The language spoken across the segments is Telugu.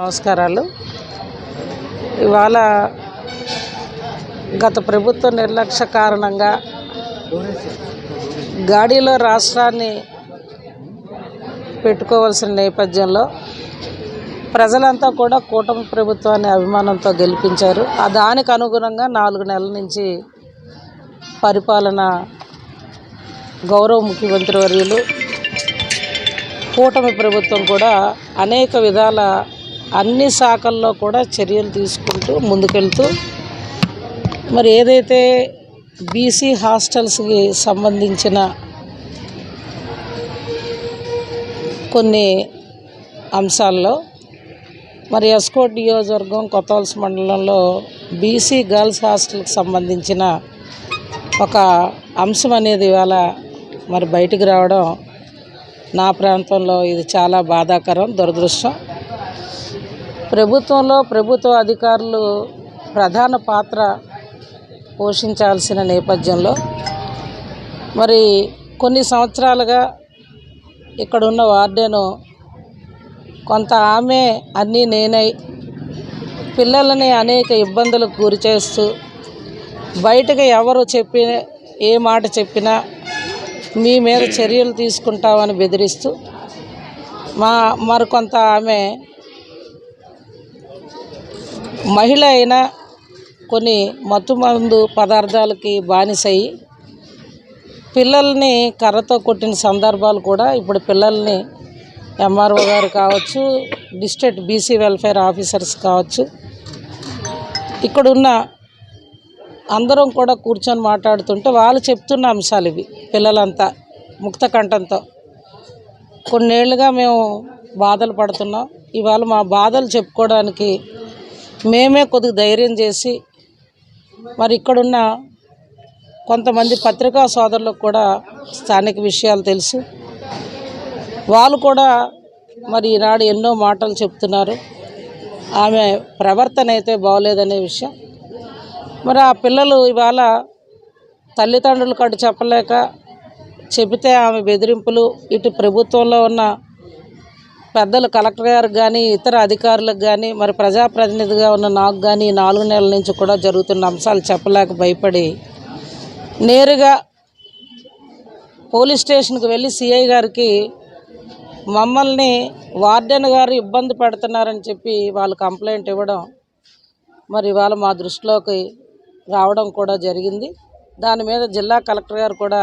నమస్కారాలు. ఇవాళ గత ప్రభుత్వ నిర్లక్ష్య కారణంగా గాడిలో రాష్ట్రాన్ని పెట్టుకోవాల్సిన నేపథ్యంలో ప్రజలంతా కూడా కూటమి ప్రభుత్వాన్ని అభిమానంతో గెలిపించారు. ఆ దానికి అనుగుణంగా నాలుగు నెలల నుంచి పరిపాలన గౌరవ ముఖ్యమంత్రి వర్యులు కూటమి ప్రభుత్వం కూడా అనేక విధాల అన్ని శాఖల్లో కూడా చర్యలు తీసుకుంటూ ముందుకెళ్తూ మరి ఏదైతే బీసీ హాస్టల్స్కి సంబంధించిన కొన్ని అంశాల్లో మరి ఎస్కోట్ నియోజకవర్గం కొత్తవలస మండలంలో బీసీ గర్ల్స్ హాస్టల్కి సంబంధించిన ఒక అంశం అనేది ఇవాళ మరి బయటికి రావడం నా ప్రాంతంలో ఇది చాలా బాధాకరం దురదృష్టం. ప్రభుత్వంలో ప్రభుత్వ అధికారులు ప్రధాన పాత్ర పోషించాల్సిన నేపథ్యంలో మరి కొన్ని సంవత్సరాలుగా ఇక్కడున్న వార్డెను కొంత ఆమె అన్నీ నేనై పిల్లలని అనేక ఇబ్బందులకు గురి చేస్తూ బయటకు ఎవరు చెప్పి ఏ మాట చెప్పినా మీ మీద చర్యలు తీసుకుంటామని బెదిరిస్తూ మా మరికొంత ఆమె మహిళ అయినా కొన్ని మత్తుమందు పదార్థాలకి బానిసయి. పిల్లల్ని కర్రతో కొట్టిన సందర్భాలు కూడా ఇప్పుడు పిల్లల్ని ఎంఆర్ఓ గారు కావచ్చు డిస్ట్రిక్ట్ బీసీ వెల్ఫేర్ ఆఫీసర్స్ కావచ్చు. ఇక్కడున్న అందరం కూడా కూర్చొని మాట్లాడుతుంటే వాళ్ళు చెప్తున్న అంశాలు ఇవి పిల్లలంతా ముక్త కంఠంతో. కొన్నేళ్ళుగా మేము బాధలు పడుతున్నాం. ఇవాళ మా బాధలు చెప్పుకోవడానికి మేమే కొద్దిగా ధైర్యం చేసి మరి ఇక్కడున్న కొంతమంది పత్రికా సోదరులకు కూడా స్థానిక విషయాలు తెలుసు. వాళ్ళు కూడా మరి ఈనాడు ఎన్నో మాటలు చెప్తున్నారు. ఆమె ప్రవర్తన అయితే బాగోలేదనే విషయం. మరి ఆ పిల్లలు ఇవాళ తల్లిదండ్రులు కట్టు చెప్పలేక చెబితే ఆమె బెదిరింపులు ఇటు ప్రభుత్వంలో ఉన్న పెద్దలు కలెక్టర్ గారికి కానీ ఇతర అధికారులకు కానీ మరి ప్రజాప్రతినిధిగా ఉన్న నాకు కానీ నాలుగు నెలల నుంచి కూడా జరుగుతున్న అంశాలు చెప్పలేక భయపడి నేరుగా పోలీస్ స్టేషన్కి వెళ్ళి సిఐ గారికి మమ్మల్ని వార్డెన్ గారు ఇబ్బంది పెడుతున్నారని చెప్పి వాళ్ళు కంప్లైంట్ ఇవ్వడం మరి ఇవాళ మా దృష్టిలోకి రావడం కూడా జరిగింది. దాని మీద జిల్లా కలెక్టర్ గారు కూడా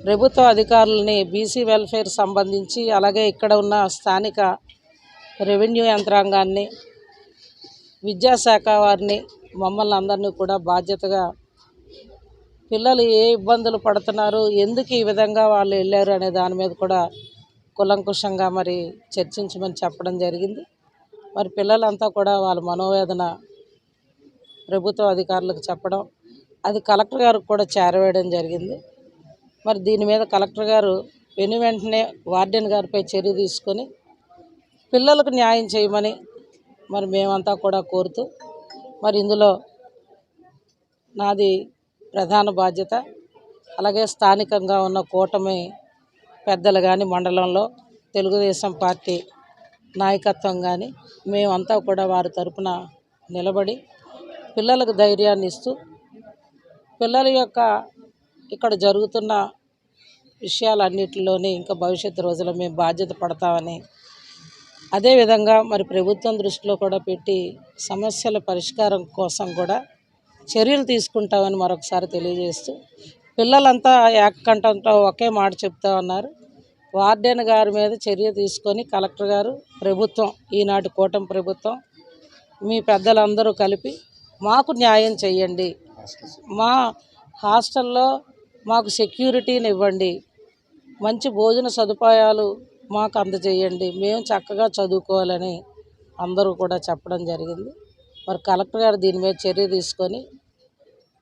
ప్రభుత్వ అధికారులని బీసీ వెల్ఫేర్ సంబంధించి అలాగే ఇక్కడ ఉన్న స్థానిక రెవెన్యూ యంత్రాంగాన్ని విద్యాశాఖ వారిని మమ్మల్ని అందరినీ కూడా బాధ్యతగా పిల్లలు ఏ ఇబ్బందులు పడుతున్నారు ఎందుకు ఈ విధంగా వాళ్ళు వెళ్ళారు అనే దాని మీద కూడా కులంకుషంగా మరి చర్చించమని చెప్పడం జరిగింది. మరి పిల్లలంతా కూడా వాళ్ళ మనోవేదన ప్రభుత్వ అధికారులకు చెప్పడం అది కలెక్టర్ గారికి కూడా చేరవేయడం జరిగింది. మరి దీని మీద కలెక్టర్ గారు వెను వెంటనే వార్డెన్ గారిపై చర్య తీసుకొని పిల్లలకు న్యాయం చేయమని మరి మేమంతా కూడా కోరుతూ మరి ఇందులో నాది ప్రధాన బాధ్యత. అలాగే స్థానికంగా ఉన్న కూటమి పెద్దలు కానీ మండలంలో తెలుగుదేశం పార్టీ నాయకత్వం కానీ మేమంతా కూడా వారి తరపున నిలబడి పిల్లలకు ధైర్యాన్ని ఇస్తూ పిల్లల యొక్క ఇక్కడ జరుగుతున్న విషయాలన్నిటిలోనే ఇంకా భవిష్యత్తు రోజుల్లో మేము బాధ్యత పడతామని అదేవిధంగా మరి ప్రభుత్వం దృష్టిలో కూడా పెట్టి సమస్యల పరిష్కారం కోసం కూడా చర్యలు తీసుకుంటామని మరొకసారి తెలియజేస్తూ పిల్లలంతా ఏకకంఠంతో ఒకే మాట చెప్తా ఉన్నారు. వార్డెన్ గారి మీద చర్య తీసుకొని కలెక్టర్ గారు ప్రభుత్వం ఈనాటి కూటమి ప్రభుత్వం మీ పెద్దలందరూ కలిపి మాకు న్యాయం చేయండి మా హాస్టల్లో మాకు సెక్యూరిటీని ఇవ్వండి మంచి భోజన సదుపాయాలు మాకు అందజేయండి. మేము చక్కగా చదువుకోవాలని అందరూ కూడా చెప్పడం జరిగింది. మరి కలెక్టర్ గారు దీని మీద చర్య తీసుకొని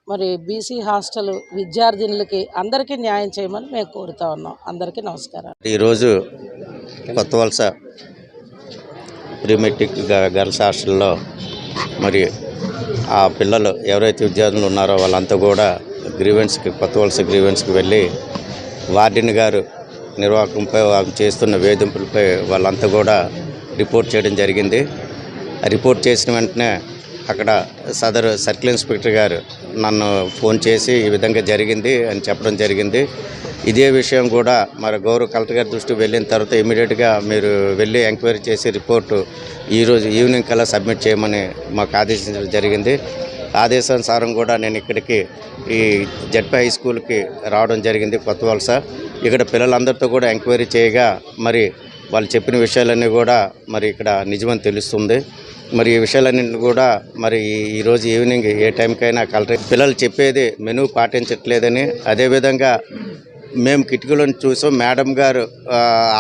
మరి బీసీ హాస్టల్ విద్యార్థినులకి అందరికీ న్యాయం చేయమని మేము కోరుతా ఉన్నాం. అందరికీ నమస్కారం ఈరోజు కొత్త వలస ప్రీమెట్రిక్ గర్ల్స్ హాస్టల్లో మరి ఆ పిల్లలు ఎవరైతే విద్యార్థులు ఉన్నారో వాళ్ళంతా కూడా గ్రీవెన్స్కి కొత్త వలస గ్రీవెన్స్కి వెళ్ళి వార్డెన్ గారు నిర్వాహకంపై చేస్తున్న వేధింపులపై వాళ్ళంతా కూడా రిపోర్ట్ చేయడం జరిగింది. రిపోర్ట్ చేసిన వెంటనే అక్కడ సదరు సర్కిల్ ఇన్స్పెక్టర్ గారు నన్ను ఫోన్ చేసి ఈ విధంగా జరిగింది అని చెప్పడం జరిగింది. ఇదే విషయం కూడా మరి గౌరవ కలెక్టర్ గారి దృష్టికి వెళ్ళిన తర్వాత ఇమీడియట్గా మీరు వెళ్ళి ఎంక్వైరీ చేసి రిపోర్టు ఈరోజు ఈవినింగ్ కల్లా సబ్మిట్ చేయమని మాకు ఆదేశించడం జరిగింది. ఆదేశానుసారం కూడా నేను ఇక్కడికి ఈ జడ్పీ హై స్కూల్కి రావడం జరిగింది కొత్త వలస ఇక్కడ పిల్లలందరితో కూడా ఎంక్వైరీ చేయగా మరి వాళ్ళు చెప్పిన విషయాలన్నీ కూడా మరి ఇక్కడ నిజమని తెలుస్తుంది. మరి ఈ విషయాలన్నింటిని కూడా మరి ఈరోజు ఈవినింగ్ ఏ టైంకైనా కలెక్టర్ పిల్లలు చెప్పేది మెనూ పాటించట్లేదని. అదేవిధంగా మేము కిటికీలను చూసాం. మేడం గారు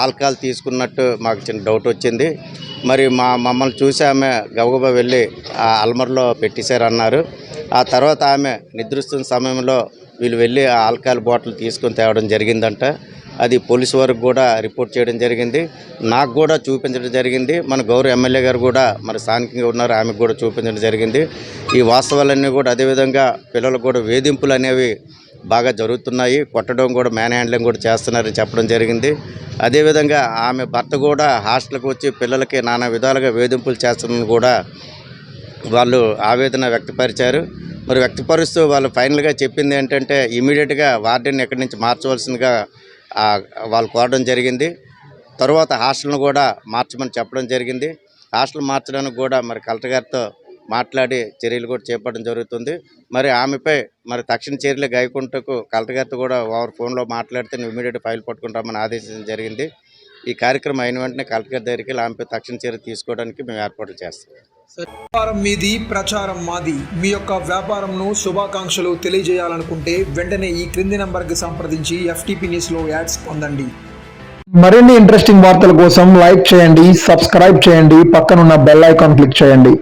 ఆల్కహాల్ తీసుకున్నట్టు మాకు చిన్న డౌట్ వచ్చింది. మరి మా మమ్మల్ని చూసి ఆమె గబగబా వెళ్ళి ఆ అల్మర్లో పెట్టేశారన్నారు. ఆ తర్వాత ఆమె నిద్రిస్తున్న సమయంలో వీళ్ళు వెళ్ళి ఆ ఆల్కహాల్ బాటిల్ తీసుకొని తేవడం జరిగిందంట. అది పోలీసు వారికి కూడా రిపోర్ట్ చేయడం జరిగింది. నాకు కూడా చూపించడం జరిగింది. మన గౌరవ ఎమ్మెల్యే గారు కూడా మరి స్థానికంగా ఉన్నారు. ఆమెకు కూడా చూపించడం జరిగింది. ఈ వాస్తవాలన్నీ కూడా అదేవిధంగా పిల్లలకు కూడా వేధింపులు అనేవి బాగా జరుగుతున్నాయి. కొట్టడం కూడా మ్యాన్ హ్యాండ్లింగ్ కూడా చేస్తున్నారని చెప్పడం జరిగింది. అదేవిధంగా ఆమె భర్త కూడా హాస్టల్కి వచ్చి పిల్లలకి నానా విధాలుగా వేధింపులు చేస్తుందని కూడా వాళ్ళు ఆవేదన వ్యక్తపరిచారు. మరి వ్యక్తపరుస్తూ వాళ్ళు ఫైనల్గా చెప్పింది ఏంటంటే ఇమీడియట్గా వార్డెన్ ఎక్కడి నుంచి మార్చవలసిందిగా వాళ్ళు కోరడం జరిగింది. తర్వాత హాస్టల్ను కూడా మార్చమని చెప్పడం జరిగింది. హాస్టల్ మార్చడానికి కూడా మరి కలెక్టర్ గారితో మాట్లాడి చర్యలు కూడా చేపట్టడం జరుగుతుంది. మరి ఆమెపై మరి తక్షణ చర్యలు గాయకుంటకు కలెక్టర్ గారితో కూడా వారు ఫోన్లో మాట్లాడితే ఇమీడియట్ ఫైల్ పట్టుకుంటామని ఆదేశించడం జరిగింది. ఈ కార్యక్రమం అయిన వెంటనే కలెక్టర్ గారి దగ్గరికి వెళ్ళి ఆమెపై తక్షణ చర్య తీసుకోవడానికి మేము ఏర్పాట్లు చేస్తాం. వ్యాపారం మీది ప్రచారం మాది. మీ యొక్క వ్యాపారంను శుభాకాంక్షలు తెలియజేయాలనుకుంటే వెంటనే ఈ క్రింది నంబర్కి సంప్రదించి ఎఫ్టీపీ న్యూస్లో యాడ్స్ పొందండి. మరిన్ని ఇంట్రెస్టింగ్ వార్తల కోసం లైక్ చేయండి సబ్స్క్రైబ్ చేయండి పక్కనున్న బెల్ ఐకాన్ క్లిక్ చేయండి.